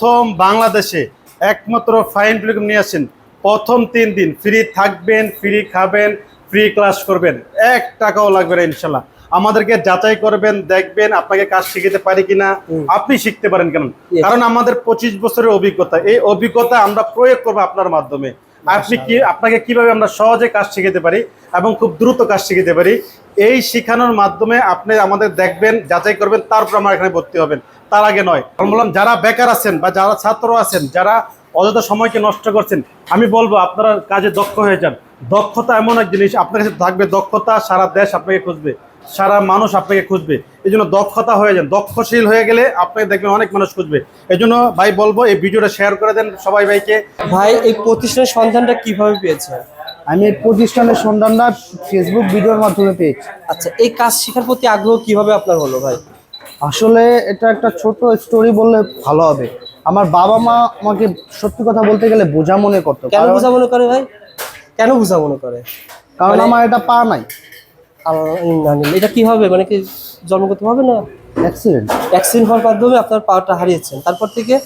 প্রথম বাংলাদেশে একমাত্র ফাইন টেলিকম নিয়ে আসেন প্রথম তিন দিন ফ্রি থাকবেন ফ্রি খাবেন ফ্রি ক্লাস করবেন। এক টাকাও লাগবে না ইনশাল্লাহ। আমাদেরকে যাচাই করবেন দেখবেন আপনাকে কাজ শিখাতে পারি কিনা আপনি শিখতে পারেন কেন কারণ আমাদের পঁচিশ বছরের অভিজ্ঞতা এই অভিজ্ঞতা আমরা প্রয়োগ করব আপনার মাধ্যমে। আপনি কি আপনাকে কীভাবে আমরা সহজে কাজ শিখাতে পারি এবং খুব দ্রুত কাজ শিখাতে পারি এই শেখানোর মাধ্যমে আপনি আমাদের দেখবেন, যাচাই করবেন, তারপর আমার এখানে ভর্তি হবেন। তার আগে নয়, আমি বললাম যারা বেকার আছেন বা যারা ছাত্র আছেন, যারা অযথা সময়কে নষ্ট করছেন, আমি বলব আপনারা কাজে দক্ষ হয়ে যান। দক্ষতা এমন এক জিনিস, আপনার কাছে থাকবে দক্ষতা, সারা দেশ আপনাকে খুঁজবে, সারা মানুষ আপনাকে খুঁজবে। এই জন্য দক্ষতা হয়ে যান, দক্ষশীল হয়ে গেলে আপনি দেখবেন অনেক মানুষ খুঁজবে। এই জন্য ভাই বলব, এই ভিডিওটা শেয়ার করে দেন সবাই ভাইকে। ভাই, এই প্রতিষ্ঠানের সন্ধানটা কীভাবে পেয়েছেন? আমি এই প্রতিষ্ঠানের সন্ধানটা ফেসবুক ভিডিওর মাধ্যমে পেয়েছি। আচ্ছা এই কাজ শেখার প্রতি আগ্রহ কীভাবে আপনার হলো ভাই? আসলে এটা একটা ছোট স্টোরি বললে ভালো হবে। আমার বাবা মা আমাকে সত্যি কথা বলতে গেলে বোঝা মনে করতো। কেন বোঝা মনে করে ভাই? কেন বোঝা মনে করে? কারণ মানে- আমার এটা পা নাই। এটা কি হবে? মানে কি জন্মগত হবে না? অ্যাক্সিডেন্ট ভ্যাকসিন হওয়ার মাধ্যমে আপনার পাওয়ারটা হারিয়েছেন। তারপর থেকে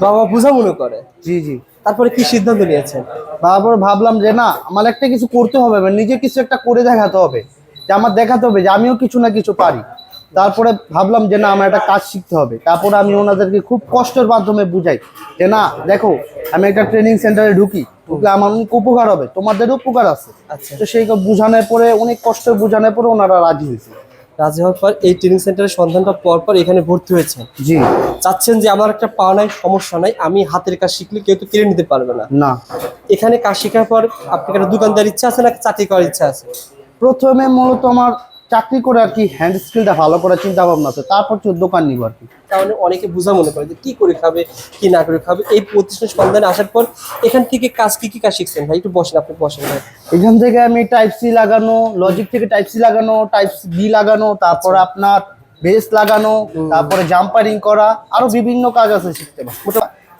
বাবা বোঝা মনে করে। জি জি। তারপরে কি সিদ্ধান্ত নিয়েছেন? তারপর ভাবলাম যে না আমার একটা কিছু করতে হবে নিজে কিছু একটা করে দেখাতে হবে যে আমার দেখাতে হবে যে আমিও কিছু না কিছু পারি। তারপরে ভাবলাম যে না আমার একটা কাজ শিখতে হবে। তারপরে আমি ওনাদেরকে খুব কষ্টের মাধ্যমে বুঝাই যে না দেখো আমি একটা ট্রেনিং সেন্টারে ঢুকি ঢুকলে আমার অনেক উপকার হবে তোমাদের উপকার আছে। আচ্ছা। তো সেই বুঝানোর পরে অনেক কষ্ট বোঝানোর পরে ওনারা রাজি হয়েছে। রাজি হওয়ার পর এই ট্রেনিং সেন্টারের সন্ধানটা পর পর এখানে ভর্তি হয়েছে। জি। চাচ্ছেন যে আমার একটা পা নাই সমস্যা নাই আমি হাতের কাজ শিখলে কেউ তো কেড়ে নিতে পারবে না। না। এখানে কাজ শেখার পর আপনার একটা দোকানদার ইচ্ছা আছে না চাকরি করার ইচ্ছা আছে? প্রথমে মূলত আমার চাকরি করে আর কি হ্যান্ড স্কিলটা ভালো করার চিন্তা ভাবনা আছে তারপর দোকান নিব আর কি। তাহলে অনেকে বোঝা মনে করে যে কি করে খাবে কি না করে খাবে এই প্রতিষ্ঠানের সন্ধানে আসার পর এখান থেকে কাজ কি কি কাজ শিখছেন ভাই? একটু বসেন আপনি বসেন ভাই। এখান থেকে আমি টাইপ সি লাগানো লজিক থেকে টাইপ সি লাগানো টাইপ বি লাগানো তারপর আপনার বেস লাগানো তারপরে জাম্পারিং করা আরও বিভিন্ন কাজ আছে শিখতে।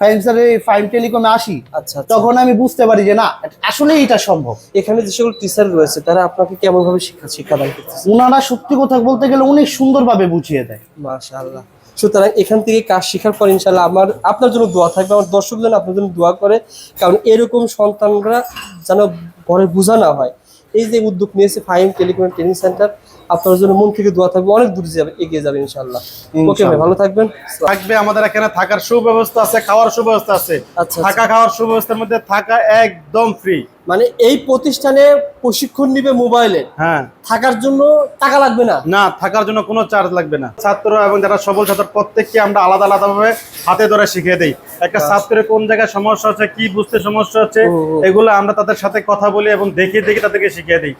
ফাইন স্যারে ফাইন টেলিকমে আসি আচ্ছা আচ্ছা। তখন আমি বুঝতে পারি যে না আসলে এটা সম্ভব। এখানে যে সকল টিচার রয়েছে তারা আপনাকে কেমন ভাবে শিক্ষা করতেছে? ওনারা সত্যি কথা বলতে গেলে অনেক সুন্দরভাবে বুঝিয়ে দেয়। মাশাআল্লাহ। সুতরাং এখান থেকে কাজ শেখার পর ইনশাল্লাহ আমার আপনার জন্য দোয়া থাকবে আমার দর্শক যেন আপনার জন্য দোয়া করে কারণ এরকম সন্তানরা যেন পরে বোঝা না হয়। এই যে উদ্যোগ নিয়েছে ফাইম টেলিকম ট্রেনিং সেন্টার আপনার জন্য মন থেকে দোয়া থাকবে অনেক দূরে যাবে এগিয়ে যাবে ইনশাল্লাহ ওকে ভাই ভালো থাকবেন। থাকবে আমাদের এখানে থাকার সুব্যবস্থা আছে খাওয়ার সুব্যবস্থা আছে। আচ্ছা, থাকা খাওয়ার সুব্যবস্থার মধ্যে থাকা একদম ফ্রি মানে এই প্রতিষ্ঠানে প্রশিক্ষণ নিবে মোবাইলে হ্যাঁ। থাকার জন্য টাকা লাগবে না? না থাকার জন্য কোনো চার্জ লাগবে না। ছাত্র এবং যারা সবল ছাত্র প্রত্যেককে আমরা আলাদা আলাদা ভাবে হাতে ধরে শিখিয়ে দিই। একটা ছাত্রের কোন জায়গায় সমস্যা হচ্ছে কি বুঝতে সমস্যা হচ্ছে। এগুলো আমরা তাদের সাথে কথা বলি এবং দেখিয়ে দেখে তাদেরকে শিখিয়ে দিই।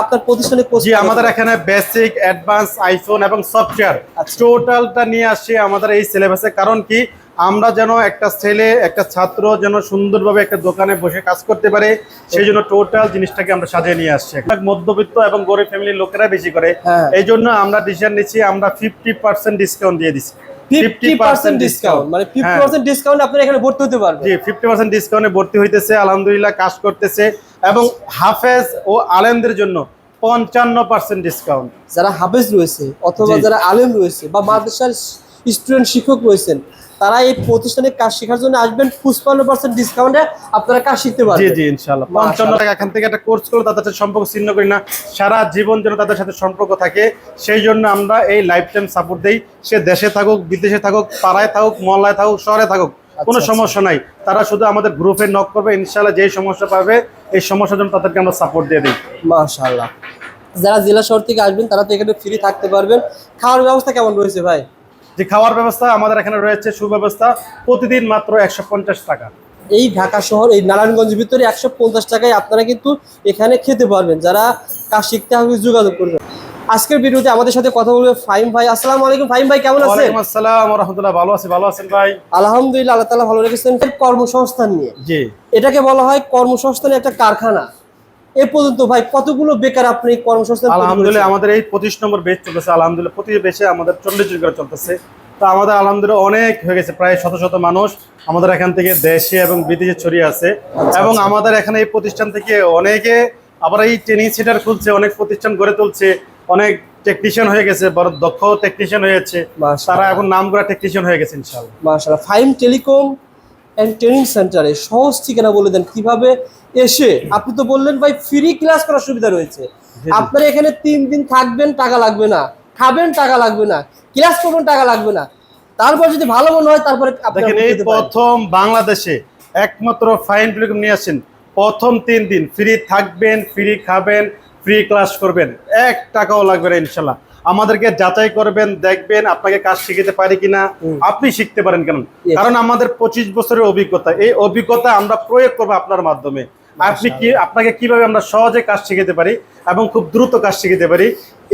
আপনার প্রতিষ্ঠানে জি আমাদের এখানে বেসিক অ্যাডভান্স আইফোন এবং সফটওয়্যার আচ্ছা। টোটালটা নিয়ে আসছি আমাদের এই সিলেবাসে কারণ কি? আমরা যেন একটা ছেলে একটা ছাত্র যেন সুন্দরভাবে একটা দোকানে বসে কাজ করতে পারে সেই জন্য টোটাল জিনিসটাকে আমরা সাজিয়ে নিয়ে আসছি। মধ্যবিত্ত এবং গরিব ফ্যামিলির লোকেরা বেশি করে হ্যাঁ। এই জন্য আমরা ডিসিশন নিচ্ছি আমরা ফিফটি পার্সেন্ট ডিসকাউন্ট দিয়ে দিচ্ছি। Fifty percent discount fifty. Percent discount আপনার এখানে ভর্তি হতে পারবে ফিফটি পার্সেন্ট ডিসকাউন্টে ভর্তি হইতেছে আলহামদুলিল্লাহ কাজ করতেছে এবং হাফেজ ও আলেমদের জন্য পঞ্চান্ন পার্সেন্ট ডিসকাউন্ট যারা হাফেজ রয়েছে অথবা যারা আলেম রয়েছে বা মাদ্রাসার স্টুডেন্ট শিক্ষক রয়েছেন। তারা এই প্রতিষ্ঠানে কাজ শেখার জন্য আসবেন। পঁচপান্ন পার্সেন্ট ডিসকাউন্টে আপনারা কাজ শিখতে জি পারবেন জি ইনশাল্লাহ পঞ্চান্ন টাকা এখান থেকে একটা কোর্স করে তাদের সাথে সম্পর্ক ছিন্ন করি না। সারা জীবন যেন তাদের সাথে সম্পর্ক থাকে। সেই জন্য আমরা এই লাইফ টাইম সাপোর্ট দিই। সে দেশে থাকুক বিদেশে থাকুক পাড়ায় থাকুক মহল্লায় থাকুক শহরে থাকুক কোনো আচ্ছা। সমস্যা নাই। তারা শুধু আমাদের গ্রুপে নক করবে। ইনশাল্লাহ যেই সমস্যা পাবে এই সমস্যার জন্য তাদেরকে আমরা সাপোর্ট দিয়ে দিই। মাশাআল্লাহ। যারা জেলা শহর থেকে আসবেন তারা তো এখানে ফ্রি থাকতে পারবেন। খাওয়ার ব্যবস্থা কেমন রয়েছে ভাই? যে খাওয়ার ব্যবস্থা আমাদের এখানে রয়েছে সুব্যবস্থা প্রতিদিন মাত্র একশো পঞ্চাশ টাকা। এই ঢাকা শহর এই নারায়ণগঞ্জের ভিতরে একশো পঞ্চাশ টাকায় আপনারা কিন্তু এখানে খেতে পারবেন। যারা কাজ শিখতে হবে যোগাযোগ করবেন। আজকের ভিডিওতে আমাদের সাথে কথা বলবে ফাইম ভাই। আসসালামু আলাইকুম ফাইম ভাই কেমন আছেন? ওয়ালাইকুম আসসালাম রহমতুল্লাহ ভালো আছি ভালো আছেন ভাই? আলহামদুলিল্লাহ আল্লাহ তালা ভালো রেখেছেন। কর্মসংস্থান নিয়ে। জি। এটাকে বলা হয় কর্মসংস্থানের একটা কারখানা। এ পর্যন্ত ভাই কতগুলো বেকার আপনি কর্মসংস্থান আলহামদুলিল্লাহ আমাদের এই পঁচিশ নম্বর বেচ চলতেছে আলহামদুলিল্লাহ প্রতি বেচে আমাদের চল্লিশ জন করে চলতেছে। তো আমাদের আলহামদুলিল্লাহ অনেক হয়ে গেছে প্রায় শত শত মানুষ আমাদের এখান থেকে দেশে এবং বিদেশে ছড়িয়ে আছে। এবং আমাদের এখানে এই প্রতিষ্ঠান থেকে অনেকে আবার এই ট্রেনিং সেন্টার খুলছে অনেক প্রতিষ্ঠান গড়ে তুলছে অনেক টেকনিশিয়ান হয়ে গেছে বড় দক্ষ টেকনিশিয়ান হয়েছে। মাশাআল্লাহ। তারা এখন নাম করা টেকনিশিয়ান হয়ে গেছে ইনশাল্লাহ মাশাআল্লাহ। ফাইম টেলিকম অ্যান্ড ট্রেনিং সেন্টারে সহজ ঠিকানা বলে দেন কীভাবে এসে আপনি তো বললেন ভাই ফ্রি ক্লাস করার সুবিধা রয়েছে। আপনারা এখানে তিন দিন থাকবেন টাকা লাগবে না। খাবেন টাকা লাগবে না। ক্লাস করবেন টাকা লাগবে না। তারপর যদি ভালো মনে হয় তারপরে দেখেন এই। প্রথম বাংলাদেশে একমাত্র ফাইন টেলিকম নিয়ে আসেন প্রথম তিন দিন ফ্রি থাকবেন ফ্রি খাবেন ফ্রি ক্লাস করবেন। এক টাকাও লাগবে না ইনশাল্লাহ। আমাদেরকে যাচাই করবেন দেখবেন আপনাকে কাজ শিখাতে পারি কিনা। আপনি শিখতে পারেন কেন? কারণ আমাদের পঁচিশ বছরের অভিজ্ঞতা এই অভিজ্ঞতা আমরা প্রয়োগ করব আপনার মাধ্যমে। আপনি কি আপনাকে কীভাবে আমরা সহজে কাজ শিখাতে পারি এবং খুব দ্রুত কাজ শিখাতে পারি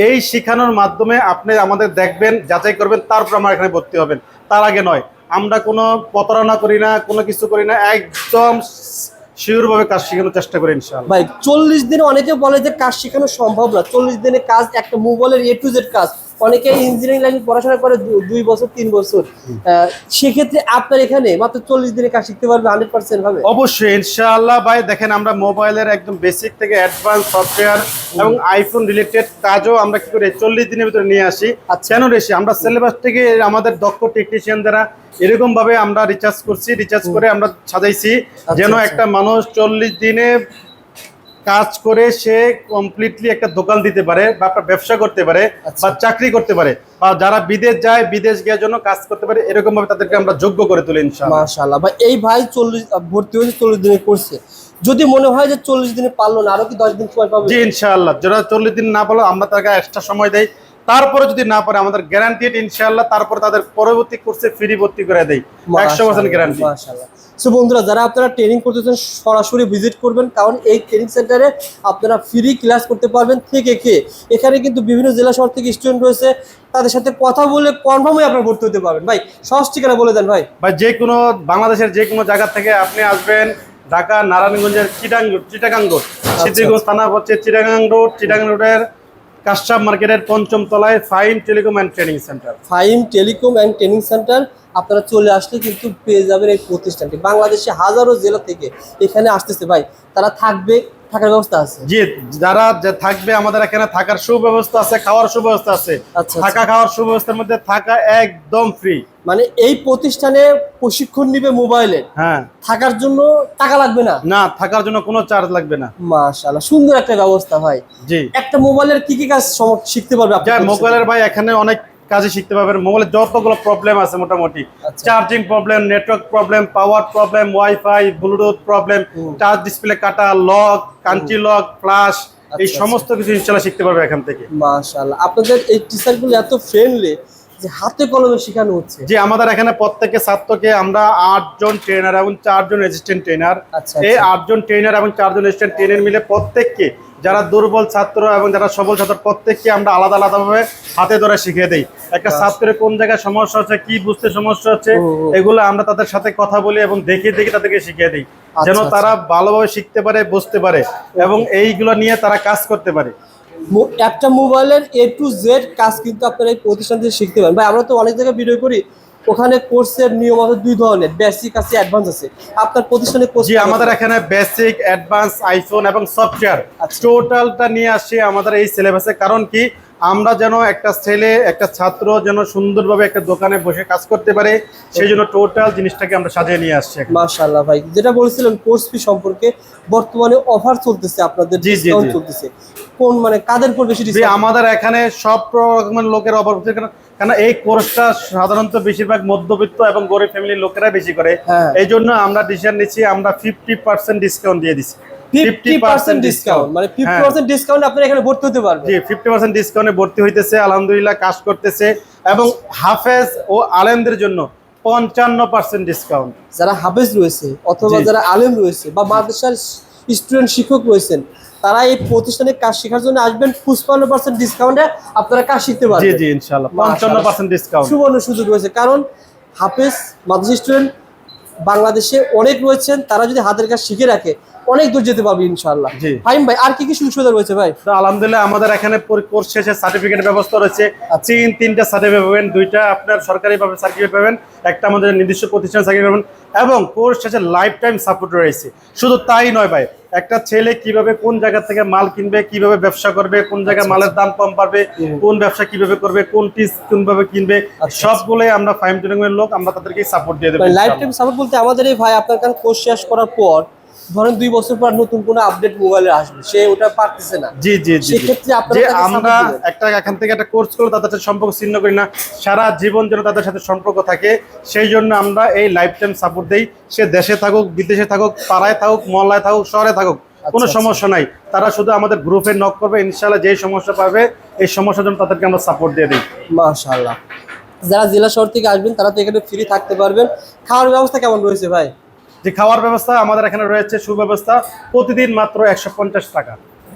এই শেখানোর মাধ্যমে আপনি আমাদের দেখবেন যাচাই করবেন তারপর আমার এখানে ভর্তি হবেন। তার আগে নয় আমরা কোনো প্রতারণা করি না কোনো কিছু করি না একদম শিওরভাবে কাজ শেখানোর চেষ্টা করি ইনশাআল্লাহ। ভাই চল্লিশ দিনে অনেকে বলে যে কাজ শেখানো সম্ভব না। চল্লিশ দিনে কাজ একটা মোবাইলের এ টু জেড কাজ। অনেকে ইঞ্জিনিয়ারিং লাইনে পড়াশোনা করে দুই বছর তিন বছর। সেক্ষেত্রে আপনার এখানে মাত্র চল্লিশ দিনে কাজ শিখতে পারবে হান্ড্রেড পার্সেন্ট ভাবে? অবশ্যই ইনশাআল্লাহ ভাই দেখেন আমরা মোবাইলের একদম বেসিক থেকে অ্যাডভান্স সফটওয়্যার এবং আইফোন রিলেটেড কাজও আমরা কি করি চল্লিশ দিনের ভিতরে নিয়ে আসি। আচ্ছা। কেন রেসি আমরা সিলেবাস থেকে আমাদের দক্ষ টেকনিশিয়ান দ্বারা এরকম ভাবে আমরা রিচার্জ করছি রিচার্জ করে আমরা সাজাইছি। যেন আচ্ছা। একটা মানুষ চল্লিশ দিনে কাজ করে সে কমপ্লিটলি একটা দোকান দিতে পারে বা একটা ব্যবসা করতে পারে আচ্ছা। বা চাকরি করতে পারে বা যারা বিদেশ যায় বিদেশ গিয়ে জন্য কাজ করতে পারে এরকম ভাবে তাদেরকে আমরা যোগ্য করে তুলি ইনশাআল্লাহ। বা এই ভাই চল্লিশ ভর্তি হয়েছে চল্লিশ দিনে করছে। যদি মনে হয় যে চল্লিশ দিনে পারল না আরও কি দশ দিন সময় পাবো? জি ইনশাআল্লাহ। যারা চল্লিশ দিন না পারল আমরা তাকে এক্সট্রা সময় দেই। তারপরে যদি না পারে আমাদের গ্যারান্টিড ইনশাআল্লাহ তারপর তাদের পরবর্তী কোর্সে ফ্রি ভর্তি করে দেয় একশো পার্সেন্ট গ্যারান্টি সো বন্ধুরা যারা আপনারা ট্রেনিং করতেছেন সরাসরি ভিজিট করবেন কারণ এই ট্রেনিং সেন্টারে আপনারা ফ্রি ক্লাস করতে পারবেন থেকে কে এখানে কিন্তু বিভিন্ন জেলা শহর থেকে স্টুডেন্ট রয়েছে তাদের সাথে কথা বলে কনফার্মই আপনারা ভর্তি হতে পারবেন। ভাই সহজ ঠিকানা বলে দেন ভাই। ভাই যে কোনো বাংলাদেশের যে কোনো জায়গা থেকে আপনি আসবেন ঢাকা নারায়ণগঞ্জের চিটাং চিটাগাং রোড সিদ্ধিগঞ্জ থানা হচ্ছে চিটাগাং রোড চিটাগাং রোডের কাশ্চাপ মার্কেটের পঞ্চম তলায় fine telecom and training centre. Fine telecom and training centre আপনারা চলে আসলে কিন্তু পেয়ে যাবেন এই প্রতিষ্ঠানটি। বাংলাদেশে হাজারো জেলা থেকে এখানে আসতেছে ভাই। তারা থাকবে থাকার ব্যবস্থা আছে? জি যারা থাকবে আমাদের এখানে থাকার সুব্যবস্থা আছে খাওয়ার সুব্যবস্থা আছে। আচ্ছা, থাকা খাওয়ার সুব্যবস্থার মধ্যে থাকা একদম ফ্রি মানে এই প্রতিষ্ঠানে প্রশিক্ষণ নিবে মোবাইলে? হ্যাঁ। থাকার জন্য টাকা লাগবে না? না থাকার জন্য কোনো চার্জ লাগবে না। মাশাআল্লাহ সুন্দর একটা ব্যবস্থা ভাই। জি। একটা মোবাইলের কি কি কাজ শিখতে পারবে প্রতিষ্ঠানে? মোবাইলের ভাই এখানে অনেক কাজে শিখতে পারবেন। মোবাইলের যতগুলো প্রবলেম আছে মোটামুটি। Charging problem network problem power problem WiFi Bluetooth problem. Touch display কাটা লক কাঞ্চি লক ফ্লাশ এই আচ্ছা, সমস্ত কিছু ইনশাল্লাহ শিখতে পারবে এখান থেকে। মাশাআল্লাহ। আপনাদের এই টিচারগুলো এত ফ্রেন্ডলি যে হাতে কলমে শেখানো হচ্ছে। যে আমাদের এখানে প্রত্যেকে ছাত্রকে আমরা আটজন ট্রেনার এবং চারজন অ্যাসিস্ট্যান্ট ট্রেনার এই। আটজন ট্রেনার এবং চারজন অ্যাসিস্ট্যান্ট ট্রেনার মিলে প্রত্যেককে যারা দুর্বল ছাত্র এবং যারা সবল ছাত্র প্রত্যেককে আমরা আলাদা আলাদাভাবে হাতে ধরে শিখিয়ে দিই। একটা ছাত্রের কোন জায়গায় সমস্যা হচ্ছে কি বুঝতে সমস্যা হচ্ছে। এগুলো আমরা তাদের সাথে কথা বলি এবং দেখে দেখে তাদেরকে শিখিয়ে দিই। যেন আচ্ছা, তারা ভালোভাবে শিখতে পারে বুঝতে পারে এবং এইগুলো নিয়ে তারা কাজ করতে পারে। একটা মোবাইলের এ টু জেড কাজ কিন্তু আপনারা এই প্রতিষ্ঠান থেকে শিখতে পারেন। ভাই আমরা তো অনেক জায়গায় ভিডিও করি। ওখানে কোর্সের নিয়ম আছে দুই ধরনের বেসিক আছে অ্যাডভান্স আছে। আপনার প্রতিষ্ঠানে কোর্স জি আমাদের এখানে বেসিক অ্যাডভান্স আইফোন এবং সফটওয়্যার আচ্ছা। টোটালটা নিয়ে আসে আমাদের এই সিলেবাসে কারণ কি? আমরা যেন একটা ছেলে একটা ছাত্র যেন সুন্দরভাবে একটা দোকানে বসে কাজ করতে পারে সেই জন্য টোটাল জিনিসটাকে আমরা সাজিয়ে নিয়ে আসছি। মাশাআল্লাহ ভাই যেটা বলছিলেন কোর্স ফি সম্পর্কে বর্তমানে অফার চলতেছে আপনাদের ডিসকাউন্ট চলতেছে। কোন মানে কাদের উপর বেশি আমাদের এখানে সব রকমের লোকের অফার হচ্ছে কেন কারণ এই কোর্সটা সাধারণত বেশিরভাগ মধ্যবিত্ত এবং গরিব ফ্যামিলির লোকেরা বেশি করে। হ্যাঁ। এই জন্য আমরা ডিসিশন নিচ্ছি আমরা ফিফটি পার্সেন্ট ডিসকাউন্ট দিয়ে দিচ্ছি। ফিফটি পার্সেন্ট ডিসকাউন্ট মানে ফিফটি হ্যাঁ। পার্সেন্ট ডিসকাউন্ট আপনারা এখানে ভর্তি হতে পারবেন জি ফিফটি পার্সেন্ট ডিসকাউন্টে ভর্তি হইতেছে আলহামদুলিল্লাহ কাজ করতেছে। এবং হাফেজ ও আলেমদের জন্য পঞ্চান্ন পার্সেন্ট ডিসকাউন্ট যারা হাফেজ রয়েছে অথবা যারা আলেম রয়েছে বা মাদ্রাসার স্টুডেন্ট শিক্ষক রয়েছেন তারা এই প্রতিষ্ঠানে কাজ শেখার জন্য আসবেন পঁচপান্ন পার্সেন্ট ডিসকাউন্টে আপনারা কাজ শিখতে পারবেন। জি পঞ্চান্ন পার্সেন্ট ডিসকাউন্ট সুবর্ণ সুযোগ রয়েছে কারণ হাফেজ মাদ্রাসা স্টুডেন্ট বাংলাদেশে অনেক রয়েছেন তারা যদি হাতের কাজ শিখে রাখে অনেক দূর যেতে পারবে ইনশাআল্লাহ। জি। ফাইম ভাই আর কি কি সুযোগ সুবিধা রয়েছে ভাই? তো আলহামদুলিল্লাহ আমাদের এখানে কোর্স শেষে সার্টিফিকেট ব্যবস্থা রয়েছে। আচ্ছা। তিন তিনটা সার্টিফিকেট পাবেন দুইটা আপনার সরকারিভাবে সার্টিফিকেট পাবেন একটা আমাদের নির্দিষ্ট প্রতিষ্ঠান সার্টিফিকেট পাবেন এবং কোর্স শেষে লাইফ টাইম সাপোর্ট রয়েছে। শুধু তাই নয় ভাই একটা ছেলে কীভাবে কোন জায়গা থেকে মাল কিনবে কীভাবে ব্যবসা করবে কোন জায়গায় আচ্ছা, মালের দাম কম পাবে কোন ব্যবসা কীভাবে করবে কোন টিস কোনভাবে কিনবে আচ্ছা, সবগুলোই আমরা ফাইম ট্রেনিং এর লোক আমরা তাদেরকে সাপোর্ট দিয়ে দেবো লাইফ টাইম সাপোর্ট বলতে আমাদের এই ভাই আপনার কোর্স শেষ করার পর ধরেন দুই বছর পর নতুন কোনো আপডেট মোবাইলে আসবে সে ওটা পারতেছে না। জি জি জি। সেক্ষেত্রে যে আমরা একটা এখান থেকে একটা কোর্স করে তাদের সাথে সম্পর্ক ছিন্ন করি না সারা জীবন যেন তাদের সাথে সম্পর্ক থাকে সেই জন্য আমরা এই লাইফ টাইম সাপোর্ট দেই। সে দেশে থাকুক বিদেশে থাকুক পাড়ায় থাকুক মহল্লায় থাকুক শহরে থাকুক কোনো আচ্ছা। সমস্যা নাই। তারা শুধু আমাদের গ্রুপে নক করবে ইনশাল্লাহ যেই সমস্যা পাবে এই সমস্যার জন্য তাদেরকে আমরা সাপোর্ট দিয়ে দিই। মাশাআল্লাহ। যারা জেলা শহর থেকে আসবেন তারা তো এখানে ফ্রি থাকতে পারবেন। খাওয়ার ব্যবস্থা কেমন রয়েছে ভাই? যে খাওয়ার ব্যবস্থা আমাদের এখানে রয়েছে সুব্যবস্থা প্রতিদিন মাত্র একশো পঞ্চাশ টাকা।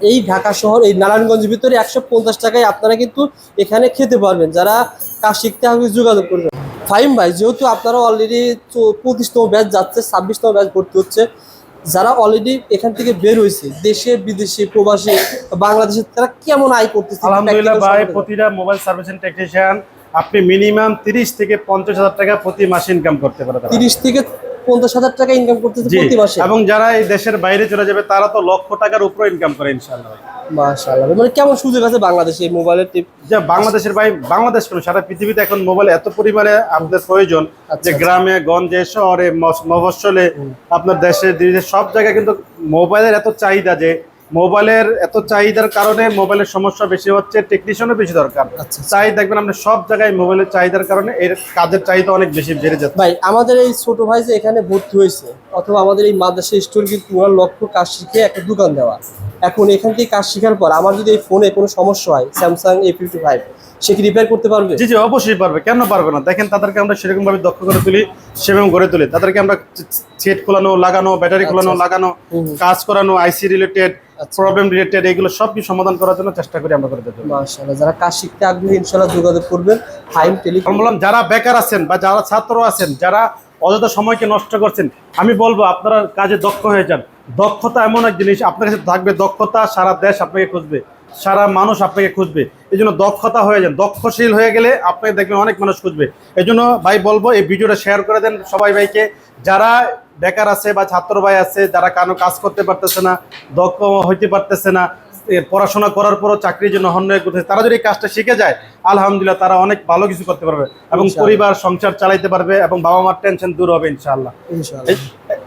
এই ঢাকা শহর এই নারায়ণগঞ্জের ভিতরে একশো পঞ্চাশ টাকায় আপনারা কিন্তু এখানে খেতে পারবেন। যারা কাজ শিখতে হবে যোগাযোগ করবেন। ফাইম ভাই যেহেতু আপনারা অলরেডি পঁচিশতম ব্যাচ যাচ্ছে ছাব্বিশতম ব্যাচ ভর্তি হচ্ছে যারা অলরেডি এখান থেকে বের হয়েছে দেশে বিদেশে প্রবাসী বাংলাদেশে তারা কেমন আয় করতেছে? আলহামদুলিল্লাহ ভাই প্রতিটা মোবাইল সার্ভিসিং টেকনিশিয়ান আপনি মিনিমাম তিরিশ থেকে পঞ্চাশ হাজার টাকা প্রতি মাসে ইনকাম করতে পারেন তিরিশ থেকে পঞ্চাশ হাজার টাকা ইনকাম করতে প্রতি মাসে? এবং যারা এই দেশের বাইরে চলে যাবে তারা তো লক্ষ টাকার উপরে ইনকাম করে ইনশাআল্লাহ। ভাই। মাশাআল্লাহ। মানে কেমন সুযোগ আছে বাংলাদেশে এই মোবাইলের টিপ যে বাংলাদেশের ভাই বাংলাদেশ কেন সারা পৃথিবীতে এখন মোবাইল এত পরিমাণে আপনাদের প্রয়োজন আচ্ছা, যে আচ্ছা। গ্রামে গঞ্জে শহরে মফ- মফস্বলে আপনার দেশে সব জায়গায় কিন্তু মোবাইলের এত চাহিদা যে মোবাইলের এত চাহিদার কারণে মোবাইলের সমস্যা বেশি হচ্ছে টেকনিশিয়ানও বেশি দরকার। আচ্ছা চাই দেখবেন আমরা সব জায়গায় মোবাইলের চাহিদার কারণে এর কাজের চাহিদা অনেক বেশি বেড়ে যাচ্ছে। ভাই আমাদের এই ছোট ভাই যে এখানে ভর্তি হয়েছে অথবা আমাদের এই মাদ্রাসা স্টোর কিন্তু ওনার লক্ষ্য কাজ শিখে একটা দোকান দেওয়া। এখন এখান থেকে কাজ শেখার পর আমার যদি এই ফোনে কোনো সমস্যা হয় স্যামসাং এ ফিফটি ফাইভ সে কি রিপেয়ার করতে পারবে? জি জি অবশ্যই পারবে। কেন পারবে না? দেখেন তাদেরকে আমরা সেরকমভাবে দক্ষ করে তুলি সেরকম গড়ে তুলি। তাদেরকে আমরা সেট খোলানো লাগানো ব্যাটারি খোলানো আচ্ছা। লাগানো কাজ করানো আইসি রিলেটেড আচ্ছা। প্রবলেম রিলেটেড এগুলো সব কিছু সমাধান করার জন্য চেষ্টা করি আমরা করে মাশাআল্লাহ যারা কাজ শিখতে আগ্রহী ইনশাআল্লাহ যোগাযোগ করবেন। ফাইম টেলিফোন বললাম যারা বেকার আছেন বা যারা ছাত্র আছেন যারা অযথা সময়কে নষ্ট করছেন আমি বলব আপনারা কাজে দক্ষ হয়ে যান। দক্ষতা এমন এক জিনিস আপনার কাছে থাকবে দক্ষতা সারা দেশ আপনাকে খুঁজবে সারা মানুষ আপনাকে খুঁজবে। এই জন্য দক্ষতা হয়ে যান দক্ষশীল হয়ে গেলে আপনাকে দেখবেন অনেক মানুষ খুঁজবে। এই জন্য ভাই বলব এই ভিডিওটা শেয়ার করে দেন সবাই ভাইকে। যারা বেকার আছে বা ছাত্র ভাই আছে যারা কেন কাজ করতে পারতেছে না দক্ষ হইতে পারতেছে না পড়াশোনা করার পরও চাকরির জন্য অন্যায় করতেছে তারা যদি কাজটা শিখে যায় আলহামদুলিল্লাহ তারা অনেক ভালো কিছু করতে পারবে এবং পরিবার সংসার চালাইতে পারবে এবং বাবা মার টেনশন দূর হবে ইনশাআল্লাহ। ইনশাআল্লাহ।